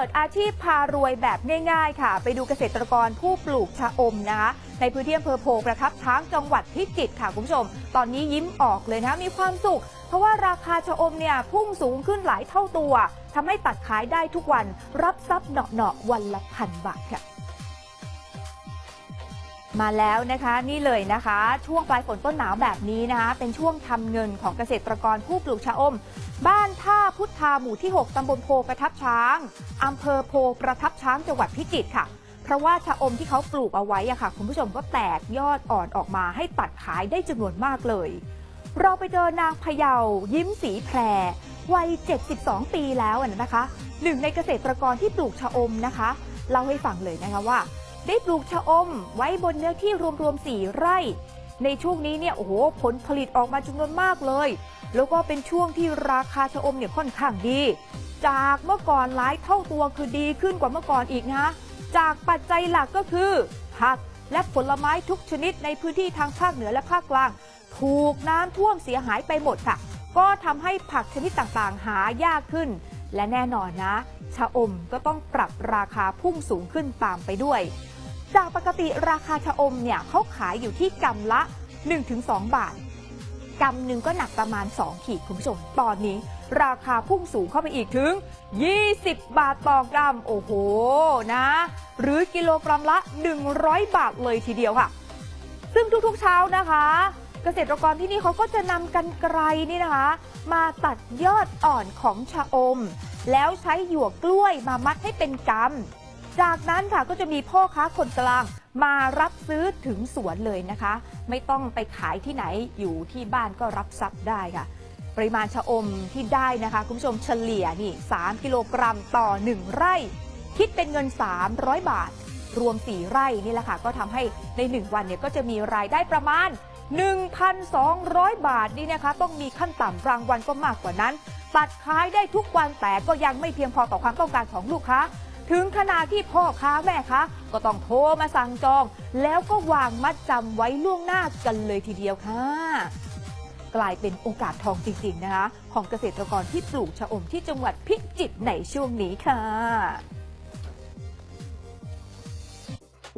ปิดอาชีพพารวยแบบง่าย ๆ ค่ะ ไปดูเกษตรกรผู้ปลูกชะอมนะคะในพื้นที่อำเภอโพประทับช้างจังหวัดพิจิตรค่ะคุณผู้ชม ตอนนี้ยิ้มออกเลยนะมีความสุข เพราะว่าราคาชะอมเนี่ยพุ่งสูงขึ้นหลายเท่าตัวทำให้ตัดขายได้ทุกวันรับทรัพย์เหนาะๆวันละพันบาทค่ะ มาแล้วนะคะนี่เลยนะคะ ช่วงปลายฝนต้นหนาวแบบนี้นะคะ เป็นช่วงทำเงินของเกษตรกรผู้ปลูกชะอม บ้านท่าพุทธาหมู่ที่ 6ตำบลโพประทับช้างอำเภอโพประทับช้างจังหวัดพิจิตรค่ะ เพราะว่าชะอมที่เขาปลูกเอาไว้อะค่ะ คุณผู้ชมก็แตกยอดอ่อนออกมาให้ตัดขายได้จำนวนมากเลย เราไปเจอนางพยาวยิ้มสีแพรวัย 72 ปีแล้วนะคะ หนึ่งในเกษตรกรที่ปลูกชะอมนะคะเล่าให้ฟังเลยนะคะว่า ได้ปลูกชะอมไว้บนเนื้อที่รวมๆ4ไร่ ในช่วงนี้เนี่ยโอ้โหผลผลิตออกมาจำนวนมากเลย แล้วก็เป็นช่วงที่ราคาชะอมเนี่ยค่อนข้างดี จากเมื่อก่อนหลายเท่าตัวคือดีขึ้นกว่าเมื่อก่อนอีกนะจากปัจจัยหลักก็คือผักและผลไม้ทุกชนิดในพื้นที่ทางภาคเหนือและภาคกลาง ถูกน้ำท่วมเสียหายไปหมดค่ะ ก็ทำให้ผักชนิดต่างๆ หายากขึ้น และแน่นอนนะ ชะอมก็ต้องปรับราคาพุ่งสูงขึ้นตามไปด้วย จากปกติราคาชะอมเนี่ยเขาขายอยู่ที่กำละ 1-2 บาทกำหนึ่งก็หนักประมาณ 2 ขีดคุณผู้ชม ตอนนี้ ราคาพุ่งสูงเข้าไปอีกถึง 20 บาทต่อกรัม โอ้โห นะ หรือกิโลกรัมละ 100 บาทเลยทีเดียวค่ะ ซึ่งทุกๆเช้านะคะ เกษตรกรที่นี่เขาก็จะนำกันไกรนี่นะคะ มาตัดยอดอ่อนของชะอม แล้วใช้หยวกกล้วยมามัดให้เป็นกำ จากนั้นค่ะก็จะมีพ่อค้าคนกลางมารับซื้อถึงสวนเลยนะคะ ไม่ต้องไปขายที่ไหนอยู่ที่บ้านก็รับทรัพย์ได้ค่ะ ปริมาณชะอมที่ได้นะคะ คุณผู้ชมเฉลี่ยนี่3กิโลกรัมต่อ 1 ไร่ คิดเป็นเงิน 300 บาท รวม 4 ไร่นี่แหละค่ะ ก็ทำให้ใน 1 วันเนี่ยก็จะมีรายได้ประมาณ 1,200 บาทนี่นะคะ ต้องมีขั้นต่ำรางวัลก็มากกว่านั้น ตัดขายได้ทุกวันแต่ก็ยังไม่เพียงพอต่อความต้องการของลูกค้า ถึงขนาดที่พ่อค้าแม่ค้าก็ต้องโทรมาสั่งจอง แล้วก็วางมัดจำไว้ล่วงหน้ากันเลยทีเดียวค่ะ กลายเป็นโอกาสทองจริง ๆ นะคะ ของเกษตรกรที่ปลูกชะอมที่จังหวัดพิจิตรในช่วงนี้ค่ะ